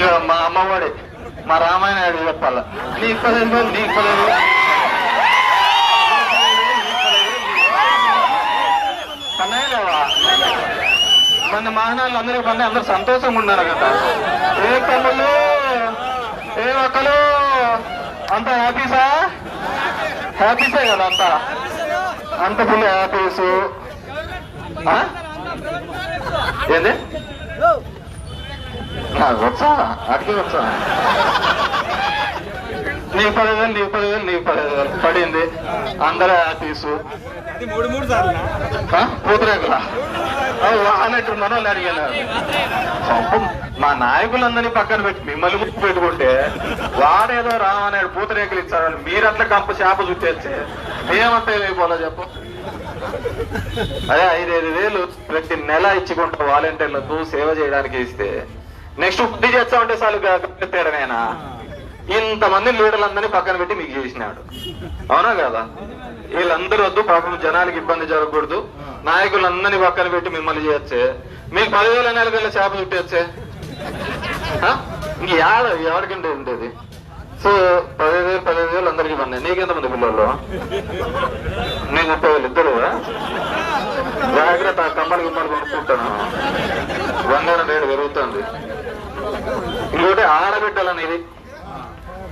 మా అమ్మవాడే మా రామాయణ ఆడి చెప్పాల? నీ పదిహేను నీ పదిహేను వేలు మన మానాలు అందరికి పని అందరు సంతోషంగా ఉన్నారు కదా. ఏ తమ్ముళ్ళు? ఏ ఒక్కలు? అంత హ్యాపీసా? హ్యాపీసే కదా అంతా? అంత ఫుల్ హ్యాపీస్. ఏంది? వచ్చా? అడిగి వచ్చా? నీకు పదివేలు నీకు పదివేలు నీకు పదివేలు. పడింది. అందరూ హ్యాపీసు మూడు మూడు సార్లు పూతరేకులా? అన్నట్టు మనోళ్ళు అడిగాను. మా నాయకులందరినీ పక్కన పెట్టి మిమ్మల్ని ముక్కు పెట్టుకుంటే వాడేదో రామన్నాడు పూతరేకులు ఇచ్చారు మీరట్లా కంప చేప చుట్టేస్తే మేమంతా ఏమైపోలే చెప్పు. అదే ఐదైదు వేలు ప్రతి నెల ఇచ్చుకుంటా వాలంటీర్లకు సేవ చేయడానికి ఇస్తే నెక్స్ట్ బుద్ధి చేస్తా ఉంటే చాలు తేడమేనా ఇంతమంది లీడర్లందరినీ పక్కన పెట్టి మీకు చేసినాడు. అవునా కదా? వీళ్ళందరూ వద్దు పాపం జనాలకి ఇబ్బంది జరగకూడదు. నాయకులందరినీ పక్కన పెట్టి మిమ్మల్ని చేయొచ్చే. మీకు పదివేల వేల చేప చుట్టేచ్చే ఇంక యాడ ఎవరికంటే ఉండేది? సో పదిహేను వేలు పదిహేను వేలు అందరికి పన్నాయి నీకెంతమంది పిల్లలు? నీకు ముప్పై వేలు ఇద్దరు జాగ్రత్త కమ్మలు గిమ్మలు కొనుక్కుంటాను. బంగారం రేటు పెరుగుతుంది. ఇంకోటి ఆడబిడ్డలు ఇది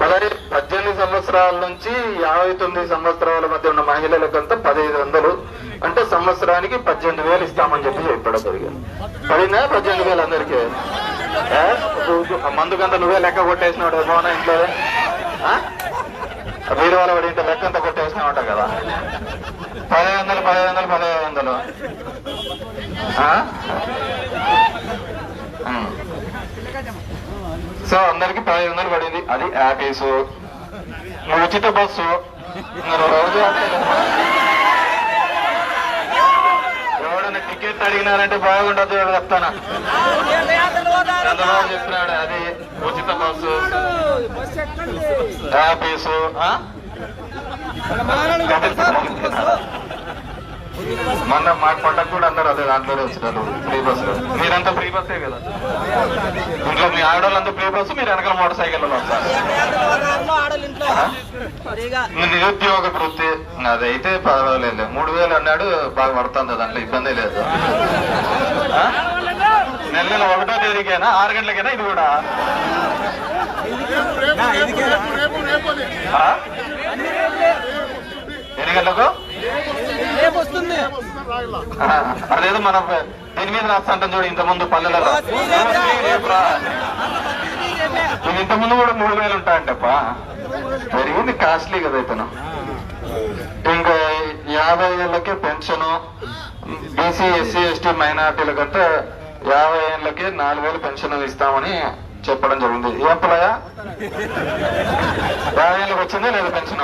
పదహైదు పద్దెనిమిది సంవత్సరాల నుంచి యాభై తొమ్మిది సంవత్సరాల మధ్య ఉన్న మహిళలకంతా పదహైదు వందలు. అంటే సంవత్సరానికి పద్దెనిమిది వేలు ఇస్తామని చెప్పి చెప్పడం జరిగింది. పడిందా? పద్దెనిమిది వేలు అందరికీ? ఏ? మందుకంతా నువ్వే లెక్క కొట్టేసినాడు మోన ఇంట్లో? ఆ? వాళ్ళ వాడి ఇంత లెక్క అంతా కొట్టేసినావు కదా. పదహైదు వందలు పదహైదు వందలు పదహైదు వందలు. ఆ? సో అందరికి పదిహేను వందలు పడింది. అది యాపీసు ఉచిత బస్సు రోజు ఎవడన్నా టికెట్ అడిగినారంటే బాగుండదు ఎవడు చెప్తానా? చంద్రబాబు చెప్పినాడు అది ఉచిత బస్సు యాపీసు? మొన్న మా పండగ కూడా అందరు అదే దాంట్లోనే వచ్చినారు ఫ్రీ బస్ మీరంతా ఫ్రీ బస్సే కదా? ఇంట్లో మీ ఆడవాళ్ళంతా ఫ్రీ బస్సు మీరు వెనకాల మోటార్ సైకిల్ నిరుద్యోగ వృత్తి అదైతే పర్వాలేదు. మూడు వేలు అన్నాడు బాగా పడుతుంది దాంట్లో ఇబ్బంది లేదు. నెల నెల ఒకటో తేదీకైనా ఆరు గంటలకేనా ఇది కూడా. ఎన్ని గంటలకు? అదేదో మనం దీని మీద రాస్తాంటాం చూడు ఇంత ముందు పల్లెలలో ఇంత ముందు కూడా మూడు వేలు ఉంటాయంటప్పా? పెరిగింది కాస్ట్లీ కదా ఇతను. ఇంకా యాభై ఏళ్ళకే పెన్షన్ బీసీ ఎస్సీ ఎస్టీ మైనార్టీలకంటే యాభై ఏళ్ళకి నాలుగు వేలు పెన్షన్ ఇస్తామని చెప్పడం జరిగింది. ఏం పిల్లయా యాభై ఏళ్ళకి వచ్చిందా లేదా పెన్షన్?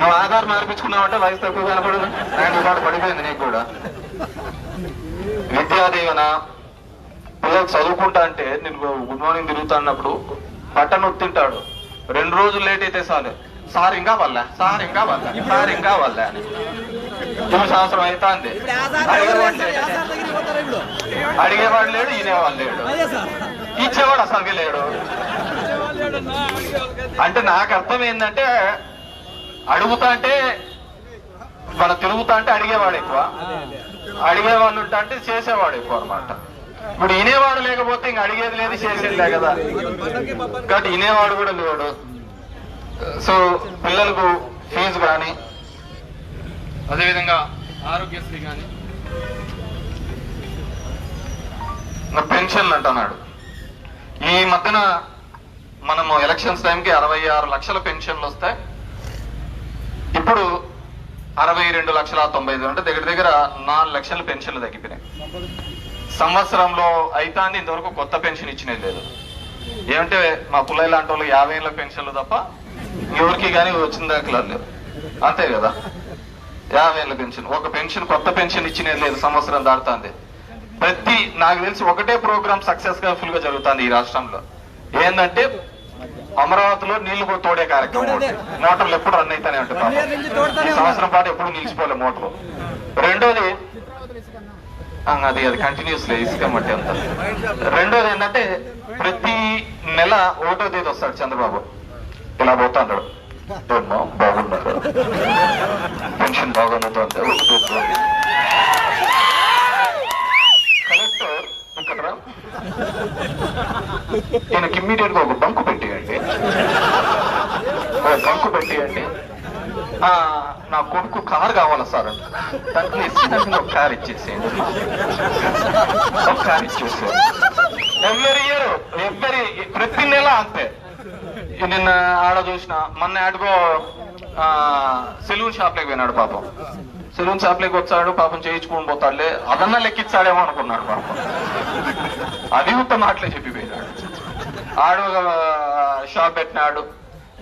నువ్వు ఆధార్ మార్పించుకున్నావంటే వయసు తక్కువ కనపడదు. ఆయన పాటు పడిపోయింది నీకు కూడా. విద్యా దీవెన పిల్లలు చదువుకుంటా అంటే నేను గుడ్ మార్నింగ్ తిరుగుతా అన్నప్పుడు బట్టను తింటాడు రెండు రోజులు లేట్ అయితే చాలు. సార్ ఇంకా వల్ల సార్ ఇంకా వల్ల సార్ ఇంకా వల్ల. అని సంవత్సరం అవుతా అంది అడిగేవాడు లేడు. అడిగేవాడు లేడు ఈనేవాడు లేడు. ఇచ్చేవాడు అసలుకి లేడు. అంటే నాకు అర్థం ఏంటంటే అడుగుతా అంటే మన తిరుగుతా అంటే అడిగేవాడు ఎక్కువ. అడిగేవాళ్ళు ఉంటా అంటే చేసేవాడు ఎక్కువ అనమాట ఇప్పుడు వినేవాడు లేకపోతే ఇంక అడిగేది లేదు చేసేది లే కదా. కాబట్టి వినేవాడు కూడా లేడు. సో పిల్లలకు ఫీజు కానీ అదేవిధంగా ఆరోగ్యశ్రీ కానీ పెన్షన్లు అంటున్నాడు. ఈ మధ్యన మనము ఎలక్షన్స్ టైంకి అరవై ఆరు లక్షల పెన్షన్లు వస్తాయి ఇప్పుడు అరవై రెండు లక్షల తొంభై ఐదు అంటే దగ్గర దగ్గర నాలుగు లక్షల పెన్షన్లు తగ్గిపోయినాయి. సంవత్సరంలో అయితాంది ఇంతవరకు కొత్త పెన్షన్ ఇచ్చినది లేదు. ఏమంటే మా పుల్లయ్య లాంటి వాళ్ళు యాభై ఏళ్ళ పెన్షన్లు తప్ప ఎవరికి కానీ వచ్చిన దాఖలా లేవు. అంతే కదా? యాభై ఏళ్ళ పెన్షన్. ఒక పెన్షన్ కొత్త పెన్షన్ ఇచ్చినది లేదు సంవత్సరం దాడుతుంది ప్రతి నాకు తెలిసి ఒకటే ప్రోగ్రామ్ సక్సెస్గా ఫుల్గా జరుగుతుంది ఈ రాష్ట్రంలో. ఏంటంటే అమరావతిలో నీళ్ళు తోడే కార్యక్రమం. మోటార్లు ఎప్పుడు రన్ అయితేనే పాపం. ఈ సంవత్సరం పాటు ఎప్పుడు నిలిచిపోలే మోటార్లు రెండోది అది అది కంటిన్యూస్ ఇసుక మట్టి అంతా. రెండోది ఏంటంటే ప్రతి నెల ఒకటో తేదీ వస్తాడు చంద్రబాబు. ఇలా పోతా అంటాడు ఏమ్మా, బాగున్నారు పెన్షన్ బాగా కలెక్టర్ ఇక్కడ రా. ఈయనకి ఇమ్మీడియట్గా ఒక బంకు పెట్టేయండి. బంకు పెట్టేయండి. నా కొడుకు కార్ కావాలా సార్ దానికి ఇచ్చినట్టు ఒక కార్ ఇచ్చేసేయండి. ఒక కార్ ఇచ్చేసేయండి. ఎవ్రీ ఇయర్ ఎవ్రీ ప్రతి నెల అంతే. నిన్న ఆడ చూసిన మొన్న ఆడుకో సెలూన్ షాప్లోకి పోయినాడు పాపం. సెలూన్ షాప్లోకి వచ్చాడు పాపం చేయించుకుని పోతాడులే. అదన్నా లెక్కిచ్చాడేమో అనుకున్నాడు పాపం. అది ఉత్తమ మాటలే చెప్పిపోయినాడు. ఆడు ఒక షాప్ పెట్టినాడు.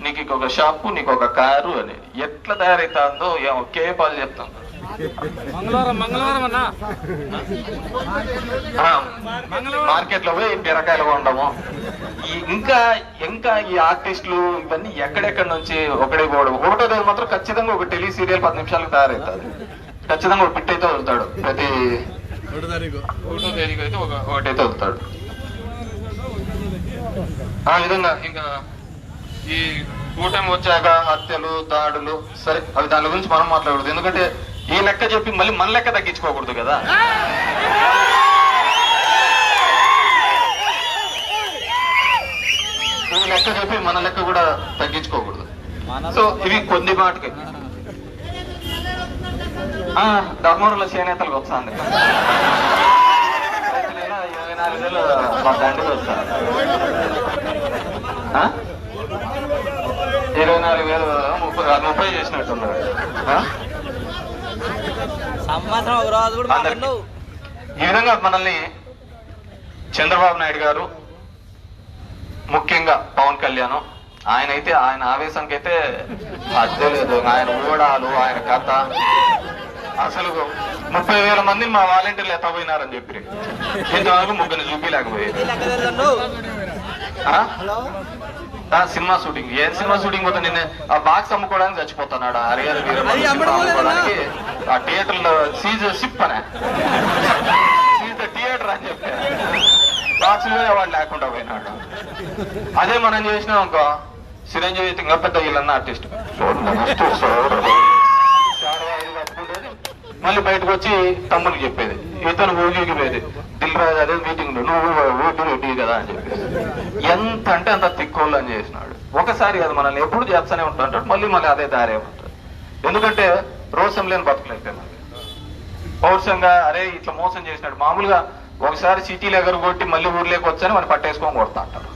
నీకు ఇంకొక షాపు నీకు ఒక కారు అని ఎట్లా తయారైతుందో ఏమో కేపాలు చెప్తాను మార్కెట్లో పోయి బీరకాయలు ఈ ఇంకా ఇంకా ఈ ఆర్టిస్టులు ఇవన్నీ ఎక్కడెక్కడ నుంచి ఒకడే పోవడం ఒకటో రోజు మాత్రం ఖచ్చితంగా ఒక టెలి సీరియల్ పది నిమిషాలకు తయారవుతుంది ఖచ్చితంగా ఒక బిట్ అయితే వదులుతాడు. ప్రతి ఒకటో తేదీకి అయితే ఒక ఒకటైతే వదులుతాడు. ఆ విధంగా ఇంకా ఈ కూటమి వచ్చాక హత్యలు దాడులు సరే అవి దాని గురించి మనం మాట్లాడకూడదు. ఎందుకంటే ఈ లెక్క చెప్పి మళ్ళీ మన లెక్క తగ్గించుకోకూడదు కదా. ఈ లెక్క చెప్పి మన లెక్క కూడా తగ్గించుకోకూడదు. సో ఇవి కొన్ని మాటకి ధర్మవరంలో చేనేతలకు ఇరవై నాలుగు వేలు మా వస్తాను ఆ? ఇరవై నాలుగు వేలు ముప్పై ముప్పై చేసినట్టున్నారు ఆ? సంవత్సరం ఒక రోజు కూడా అందరికి. మాట్లాడు ఈ విధంగా మనల్ని చంద్రబాబు నాయుడు గారు ముఖ్యంగా పవన్ కళ్యాణ్ ఆయన అయితే ఆయన ఆవేశానికి అయితే అద్దె లేదు. ఆయన ఊడాలు ఆయన కథ. అసలు ముప్పై వేల మందిని మా వాలంటీర్లు ఎత్తపోయినారని చెప్పి. ఇంతవరకు ముగ్గురిని చూపించలేకపోయారు సినిమా షూటింగ్. ఏ సినిమా షూటింగ్ పోతే నిన్న ఆ బాక్స్ అమ్ముకోవడానికి చచ్చిపోతున్నాడు? హరిహర వల్ల అమ్ముకోవడానికి ఆ థియేటర్లో సీజ్ సిప్ అనే. సీజ్ థియేటర్ అని చెప్పి. బాక్స్ వాడు లేకుండా పోయినాడు. అదే మనం చేసినాం అనుకో చిరంజీవి ఇంకా పెద్ద వీళ్ళన్న ఆర్టిస్ట్. మళ్ళీ బయటకు వచ్చి తమ్ముడికి చెప్పేది. ఇతను ఊగికి పోయేది. దిల్ రాజు అదే మీటింగ్ నువ్వు ఊపి రెడ్డి కదా అని చెప్పేసి. ఎంత అంటే అంత తిక్కోళ్ళు అని చేసినాడు. ఒకసారి అది మనల్ని ఎప్పుడు చేస్తూనే ఉంటాడు మళ్ళీ మళ్ళీ అదే దారే ఉంటుంది ఎందుకంటే రోషం లేని బతుకులైపోయి పౌరుషంగా అరే ఇట్లా మోసం చేసినాడు. మామూలుగా ఒకసారి సిటీలు ఎగరగొట్టి మళ్ళీ ఊర్లోకి వచ్చని మనం పట్టేసుకొని కొడతా అంటారు.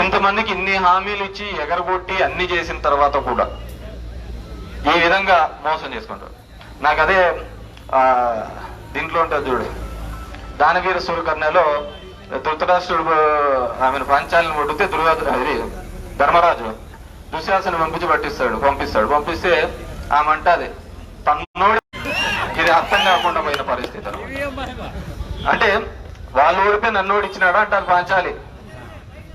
ఇంతమందికి ఇన్ని హామీలు ఇచ్చి ఎగరగొట్టి అన్ని చేసిన తర్వాత కూడా ఈ విధంగా మోసం చేసుకుంటారు. నాకు అదే దీంట్లో ఉంటుంది చూడు. దానవీర సూర్యకర్ణలో ధృతరాష్ట్రుడు ఆమెను పంచాలను కొడితే దుర్గా ధర్మరాజు దుశ్శాసన పంపించి పట్టిస్తాడు పంపిస్తాడు. పంపిస్తే ఆమె అంటది తన్నోడి ఇది అర్థం కాకుండా పోయిన పరిస్థితి అంటే వాళ్ళు ఓడిపోయి నన్ను ఓడిచ్చినాడా అంటారు పాంచాలి.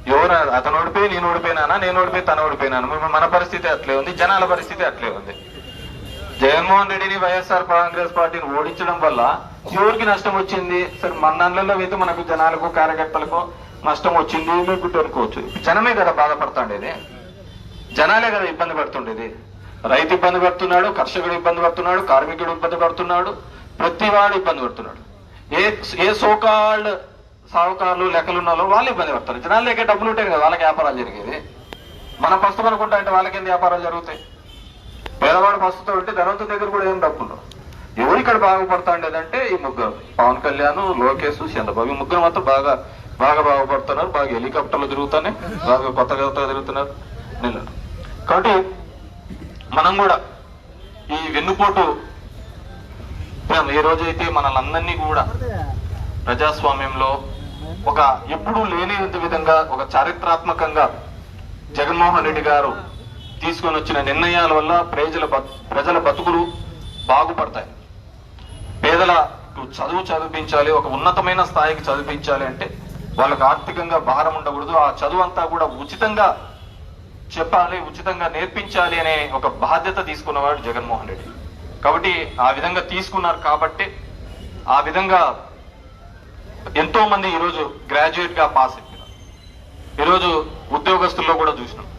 ఎవరు అతను ఓడిపోయి నేను ఓడిపోయినానా? నేను ఓడిపోయి తను ఓడిపోయినాను? మన- మన పరిస్థితి అట్లే ఉంది జనాల పరిస్థితి అట్లే ఉంది. జగన్మోహన్ రెడ్డిని వైఎస్ఆర్ కాంగ్రెస్ పార్టీని ఓడించడం వల్ల ఎవరికి నష్టం వచ్చింది? సరే మన దాంట్లో అయితే మనకు జనాలకు కార్యకర్తలకు నష్టం వచ్చింది మీకు అనుకోవచ్చు జనమే కదా బాధపడుతుండేది. జనాలే కదా ఇబ్బంది పడుతుండేది. రైతు ఇబ్బంది పడుతున్నాడు కర్షకుడు ఇబ్బంది పడుతున్నాడు కార్మికుడు ఇబ్బంది పడుతున్నాడు ప్రతి వాడు ఇబ్బంది పడుతున్నాడు. ఏ ఏ సోకాల్డ్ సాహుకారులు లెక్కలు ఉన్నాలో వాళ్ళు ఇబ్బంది పడతారు. జనాలు లేకే డబ్బులు ఉంటాయి కదా వాళ్ళకి వ్యాపారాలు జరిగేది మనం ప్రస్తుతం అనుకుంటా అంటే వాళ్ళకి ఎన్ని వ్యాపారాలు జరుగుతాయి? పేదవాడు ప్రస్తుతం ఉంటే ధనవంతుడి దగ్గర కూడా ఏం డబ్బు ఎవరు ఇక్కడ బాగుపడతాండేదంటే ఈ ముగ్గురు. పవన్ కళ్యాణ్ లోకేష్ చంద్రబాబు ఈ ముగ్గురు మాత్రం బాగా బాగా బాగుపడుతున్నారు బాగా హెలికాప్టర్లు తిరుగుతున్నాయి బాగా కొత్త కొత్తగా తిరుగుతున్నారు. నిన్న కాబట్టి మనం కూడా ఈ వెన్నుపోటు ఈ ఏ రోజైతే మనల్ అందరినీ కూడా ప్రజాస్వామ్యంలో ఒక ఎప్పుడూ లేని విధంగా ఒక చారిత్రాత్మకంగా జగన్మోహన్ రెడ్డి గారు తీసుకొని వచ్చిన నిర్ణయాల వల్ల ప్రజల ప్రజల బతుకులు బాగుపడతాయి. పేదల చదువు చదివించాలి ఒక ఉన్నతమైన స్థాయికి చదివించాలి అంటే వాళ్ళకు ఆర్థికంగా భారం ఉండకూడదు. ఆ చదువు అంతా కూడా ఉచితంగా చెప్పాలి ఉచితంగా నేర్పించాలి అనే ఒక బాధ్యత తీసుకున్నవాడు జగన్మోహన్ రెడ్డి. కాబట్టి ఆ విధంగా తీసుకున్నారు కాబట్టి ఆ విధంగా ఎంతో మంది ఈరోజు గ్రాడ్యుయేట్గా పాస్ అయిపోయినారు. ఈరోజు ఉద్యోగస్తుల్లో కూడా చూసినాం.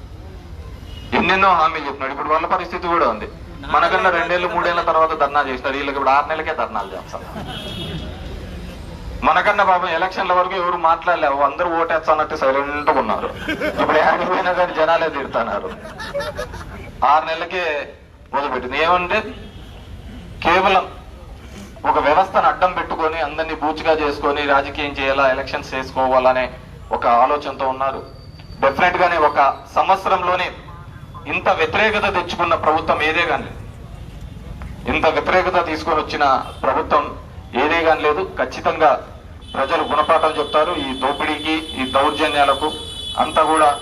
ఎన్నెన్నో హామీలు చెప్పినాడు ఇప్పుడు వాళ్ళ పరిస్థితి కూడా ఉంది. మనకన్నా రెండేళ్ళు మూడేళ్ళ తర్వాత ధర్నా చేసినారు. వీళ్ళకి ఇప్పుడు ఆరు నెలలకే ధర్నాలు చేస్తారు మనకన్నా పాపం ఎలక్షన్ల వరకు ఎవరు మాట్లాడలేవు అందరూ ఓటేస్తానట్టు సైలెంట్ ఉన్నారు. ఇప్పుడు యాడికి పోయినా కానీ జనాలే తిడుతున్నారు. ఆరు నెలలకే మొదలుపెట్టింది. ఏమంటే కేవలం ఒక వ్యవస్థను అడ్డం పెట్టుకొని అందరినీ బూచిగా చేసుకొని రాజకీయం చేయాలా ఎలక్షన్స్ చేసుకోవాలనే ఒక ఆలోచనతో ఉన్నారు. డెఫినెట్ గానే ఒక సంవత్సరంలోనే ఇంత వ్యతిరేకత తెచ్చుకున్న ప్రభుత్వం ఏదే కానీ ఇంత వ్యతిరేకత తీసుకొని వచ్చిన ప్రభుత్వం ఏదే కానీ లేదు. ఖచ్చితంగా ప్రజలు గుణపాఠం చెప్తారు ఈ దోపిడీకి ఈ దౌర్జన్యాలకు. అంతా కూడా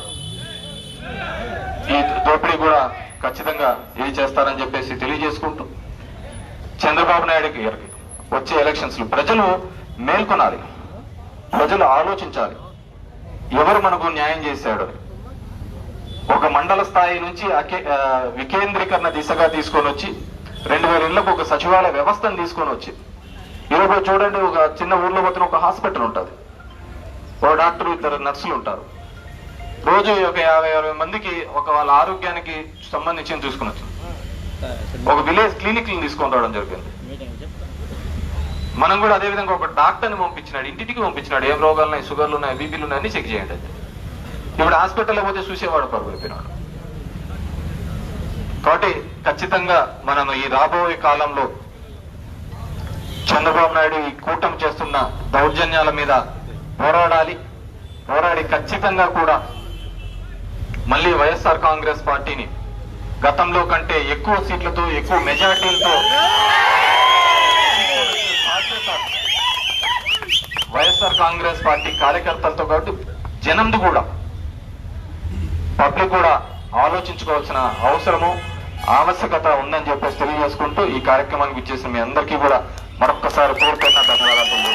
ఈ దోపిడీ కూడా ఖచ్చితంగా ఏ చేస్తారని చెప్పేసి తెలియజేసుకుంటూ చంద్రబాబు నాయుడు గారికి వచ్చే ఎలక్షన్స్లో ప్రజలు మేల్కొనాలి. ప్రజలు ఆలోచించాలి. ఎవరు మనకు న్యాయం చేశాడు? ఒక మండల స్థాయి నుంచి అకే- వికేంద్రీకరణ దిశగా తీసుకొని వచ్చి రెండు వేల ఇళ్ళకు ఒక సచివాలయ వ్యవస్థను తీసుకొని వచ్చి ఈరోజు చూడండి ఒక చిన్న ఊర్లో పోతున్న ఒక హాస్పిటల్ ఉంటుంది. ఒక డాక్టర్ ఇద్దరు నర్సులు ఉంటారు. రోజు ఒక యాభై అరవై మందికి ఒక వాళ్ళ ఆరోగ్యానికి సంబంధించి చూసుకుని ఒక విలేజ్ క్లినిక్ తీసుకొని రావడం జరిగింది. మనం కూడా అదే విధంగా ఒక డాక్టర్ని పంపించినాడు ఇంటికి పంపించినాడు. ఏం రోగాలు ఉన్నాయి షుగర్లు ఉన్నాయి బీపీలు ఉన్నాయని చెక్ చేయండి ఇప్పుడు హాస్పిటల్లో పోతే చూసేవాడు పరుగు కాబట్టి ఖచ్చితంగా మనం ఈ రాబోయే కాలంలో చంద్రబాబు నాయుడు ఈ కూటమి చేస్తున్న దౌర్జన్యాల మీద పోరాడాలి. పోరాడి ఖచ్చితంగా కూడా మళ్ళీ వైఎస్ఆర్ కాంగ్రెస్ పార్టీని గతంలో కంటే ఎక్కువ సీట్లతో ఎక్కువ మెజార్టీలతో వైఎస్ఆర్ కాంగ్రెస్ పార్టీ కార్యకర్తలతో కాబట్టి జనంది కూడా పబ్లిక్ కూడా ఆలోచించుకోవాల్సిన అవసరము ఆవశ్యకత ఉందని చెప్పేసి తెలియజేసుకుంటూ ఈ కార్యక్రమానికి ఇచ్చేసిన మీ అందరికీ కూడా మరొక్కసారి కోరుతున్న ధన్యవాదాలు.